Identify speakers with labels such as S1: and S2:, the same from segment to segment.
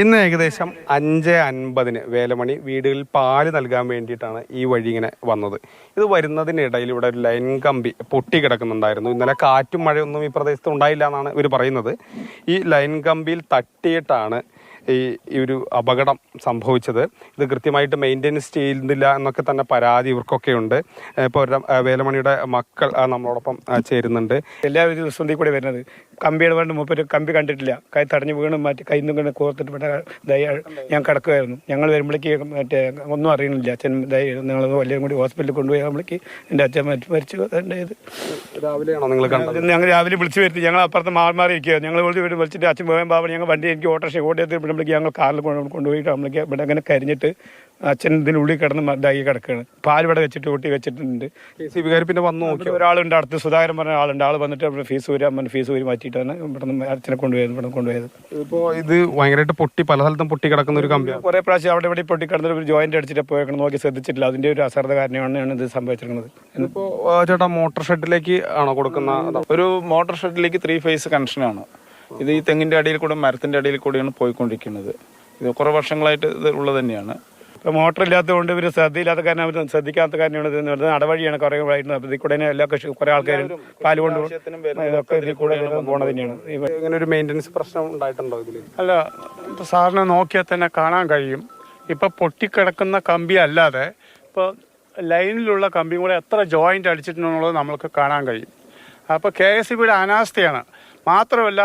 S1: ഇന്ന് ഏകദേശം അഞ്ച് അൻപതിന് വേലമണി വീടുകളിൽ പാൽ നൽകാൻ വേണ്ടിയിട്ടാണ് ഈ വഴി ഇങ്ങനെ വന്നത്. ഇത് വരുന്നതിനിടയിൽ ഇവിടെ ഒരു ലൈൻ കമ്പി പൊട്ടി കിടക്കുന്നുണ്ടായിരുന്നു. ഇന്നലെ കാറ്റും മഴയൊന്നും ഈ പ്രദേശത്ത് ഉണ്ടായില്ല എന്നാണ് ഇവർ പറയുന്നത്. ഈ ലൈൻ കമ്പിയിൽ തട്ടിയിട്ടാണ് ഈ ഒരു അപകടം സംഭവിച്ചത്. ഇത് കൃത്യമായിട്ട് മെയിന്റെനൻസ് ചെയ്യുന്നില്ല എന്നൊക്കെ തന്നെ പരാതി ഇവർക്കൊക്കെ ഉണ്ട്. ഇപ്പോൾ വേലമണിയുടെ മക്കൾ നമ്മളോടൊപ്പം ചേരുന്നുണ്ട്.
S2: എല്ലാ ദിവസം കൂടെ വരുന്നത്. കമ്പിയുടെ വേണ്ട മൂപ്പര് കമ്പി കണ്ടിട്ടില്ല. കൈ തടഞ്ഞു വീണ് മാറ്റി കൈ നിന്നും കോർത്തിട്ട് പെട്ട ദയ ഞാൻ കിടക്കുമായിരുന്നു ഞങ്ങൾ വരുമ്പോഴേക്ക് മറ്റേ ഒന്നും അറിയണില്ല അച്ഛൻ ദയ നിങ്ങൾ വലിയ കൂടി ഹോസ്പിറ്റലിൽ കൊണ്ടുപോയി ആകുമ്പോഴേക്ക് എന്റെ അച്ഛൻ മരിച്ചു. മരിച്ചു ഇത്?
S1: രാവിലെയാണോ നിങ്ങൾ കണ്ടത്?
S2: ഞങ്ങൾ രാവിലെ വിളിച്ചു വരുത്തി. ഞങ്ങൾ അപ്പുറത്ത് മാറി മാറി ഇരിക്കുക ഞങ്ങൾ വിളിച്ച് വീട് വിളിച്ചിട്ട് അച്ഛൻ പോകാൻ പാവം ഞങ്ങൾ വണ്ടി എനിക്ക് ഓട്ടോറിക്ഷ ഓടിയെത്തി വിടുമ്പോഴേക്ക് ഞങ്ങൾ കാറിൽ കൊണ്ടുപോയിട്ട് നമ്മളേക്ക് ഇവിടെ അങ്ങനെ കരിഞ്ഞിട്ട് അച്ഛൻ ഇതിനുള്ളിൽ കിടന്ന് ഇതായി കിടക്കുകയാണ് പാൽ ഇവിടെ വെച്ചിട്ട് കൂട്ടി വെച്ചിട്ടുണ്ട്.
S1: കെ സി ബിക്കാർ പിന്നെ വന്നു നോക്കി
S2: ഒരാളുണ്ട് അടുത്ത് സുധാകരൻ പറഞ്ഞ ആളുണ്ട് ആൾ വന്നിട്ട് അവിടെ ഫീസ് വരാൻ അമ്മ ഫീസ് വരി മാറ്റിയിട്ടാണ് ഇവിടെ നിന്ന് അച്ഛനെ കൊണ്ടുപോയത് ഇവിടെ കൊണ്ടുപോയത്.
S1: ഇപ്പോൾ ഇത് ഭയങ്കരമായിട്ട് പൊട്ടി പല സ്ഥലത്തും പൊട്ടി കിടക്കുന്ന ഒരു കമ്പിയാണ്
S2: കുറേ പ്രാവശ്യം അവിടെ ഇവിടെ പൊട്ടി കിടന്ന ഒരു ജോയിന്റ് അടിച്ചിട്ട് പോയേക്കണം നോക്കി ശ്രദ്ധിച്ചിട്ടില്ല. അതിന്റെ ഒരു അശ്രദ്ധ കാരണമാണ് ഇത് സംഭവിച്ചിരിക്കുന്നത്.
S1: ഇപ്പോൾ ചേട്ടാ മോട്ടോർ ഷെഡിലേക്ക് ആണോ കൊടുക്കുന്ന
S3: ഒരു മോട്ടോർ ഷെഡിലേക്ക് ത്രീ ഫേസ് കണക്ഷനാണ് ഇത് ഈ തെങ്ങിന്റെ അടിയിൽ കൂടെ മരത്തിന്റെ അടിയിൽ കൂടെയാണ് പോയിക്കൊണ്ടിരിക്കുന്നത്. ഇത് കുറേ വർഷങ്ങളായിട്ട് ഇത് ഉള്ളത് തന്നെയാണ്.
S2: ഇപ്പോൾ മോട്ടർ ഇല്ലാത്തതുകൊണ്ട് ഇവർ ശ്രദ്ധയില്ലാത്ത കാരണം അവർ ശ്രദ്ധിക്കാത്ത കാരണമാണ് ഇത് പറയുന്നത്. നടവഴിയാണ് കുറേ ആയിട്ട് ഇതിൽ കൂടെ തന്നെ എല്ലാ കൃഷി കുറേ ആൾക്കാരും പാൽ കൊണ്ട് ഇതൊക്കെ ഇതിൽ കൂടെ പോണത് തന്നെയാണ്.
S1: ഇങ്ങനെ ഒരു മെയിന്റനൻസ് പ്രശ്നം ഉണ്ടായിട്ടുണ്ടോ ഇതിൽ
S4: അല്ല സാറിനെ സാറിന് നോക്കിയാൽ തന്നെ കാണാൻ കഴിയും. ഇപ്പോൾ പൊട്ടിക്കിടക്കുന്ന കമ്പി അല്ലാതെ ഇപ്പോൾ ലൈനിലുള്ള കമ്പിയും കൂടെ എത്ര ജോയിന്റ് അടിച്ചിട്ടുണ്ടെന്നുള്ളത് നമ്മൾക്ക് കാണാൻ കഴിയും. അപ്പോൾ കെ എസ് ബിയുടെ അനാസ്ഥയാണ്. മാത്രമല്ല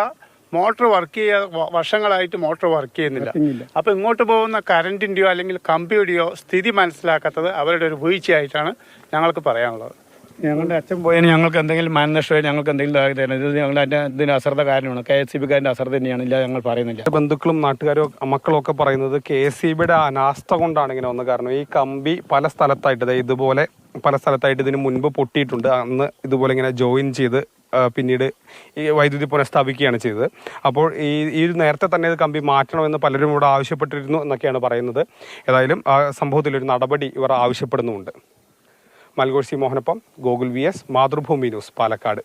S4: മോട്ടോർ വർക്ക് ചെയ്യാ വർഷങ്ങളായിട്ട് മോട്ടോർ വർക്ക് ചെയ്യുന്നില്ല. അപ്പോൾ ഇങ്ങോട്ട് പോകുന്ന കറണ്ടിന്റെയോ അല്ലെങ്കിൽ കമ്പിയുടെയോ സ്ഥിതി മനസ്സിലാക്കാത്തത് അവരുടെ ഒരു വീഴ്ചയായിട്ടാണ് ഞങ്ങൾക്ക് പറയാനുള്ളത്.
S2: ഞങ്ങളുടെ അച്ഛൻ പോയതിന് ഞങ്ങൾക്ക് എന്തെങ്കിലും മാനനഷ്ടമായി ഞങ്ങൾക്ക് എന്തെങ്കിലും ഇതാക്കി തരണം ഇത് ഞങ്ങളുടെ അതിന്റെ ഇതിന് അശ്രദ്ധ കാരണമാണ്. കെ എസ് സി ബിക്കാരന്റെ അശ്രദ്ധ തന്നെയാണ് ഇല്ല ഞങ്ങൾ പറയുന്നില്ല.
S1: ബന്ധുക്കളും നാട്ടുകാരും മക്കളും ഒക്കെ പറയുന്നത് കെ എസ് സി ബിയുടെ അനാസ്ഥ കൊണ്ടാണ് ഇങ്ങനെ ഒന്ന് കാരണം ഈ കമ്പി പല സ്ഥലത്തായിട്ട് ദേ ഇതുപോലെ പല സ്ഥലത്തായിട്ട് ഇതിന് മുൻപ് പൊട്ടിയിട്ടുണ്ട്. അന്ന് ഇതുപോലെ ഇങ്ങനെ ജോയിൻ ചെയ്ത് പിന്നീട് ഈ വൈദ്യുതി പുനഃസ്ഥാപിക്കുകയാണ് ചെയ്തത്. അപ്പോൾ ഈ ഈ നേരത്തെ തന്നെ ഇത് കമ്പി മാറ്റണമെന്ന് പലരും ഇവിടെ ആവശ്യപ്പെട്ടിരുന്നു എന്നൊക്കെയാണ് പറയുന്നത്. ഏതായാലും ആ സംഭവത്തിൽ ഒരു നടപടി ഇവർ ആവശ്യപ്പെടുന്നുമുണ്ട്. മൽഗോഴ്സി മോഹനപ്പം Gokul V S Mathrubhumi news Palakkad.